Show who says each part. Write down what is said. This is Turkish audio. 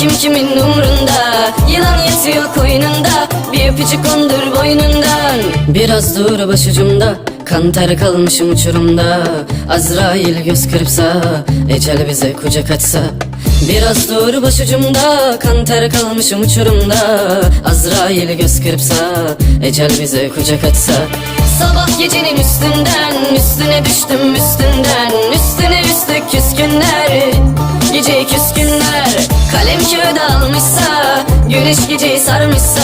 Speaker 1: kim kimin umrunda Yılan yatıyor koynunda bir öpücük kondur boynundan. Biraz dur başucumda Kan ter kalmışım uçurumda. Azrail göz kırpsa Ecel bize kucak açsa. Biraz dur başucumda Kan ter kalmışım uçurumda. Azrail göz kırpsa Ecel bize kucak açsa. Sabah gecenin üstünden Üstüne düştüm üstünden. Üstüne üstlük küskünler Gece küskünler Kalem kağıda almışsa Güneş geceyi sarmışsa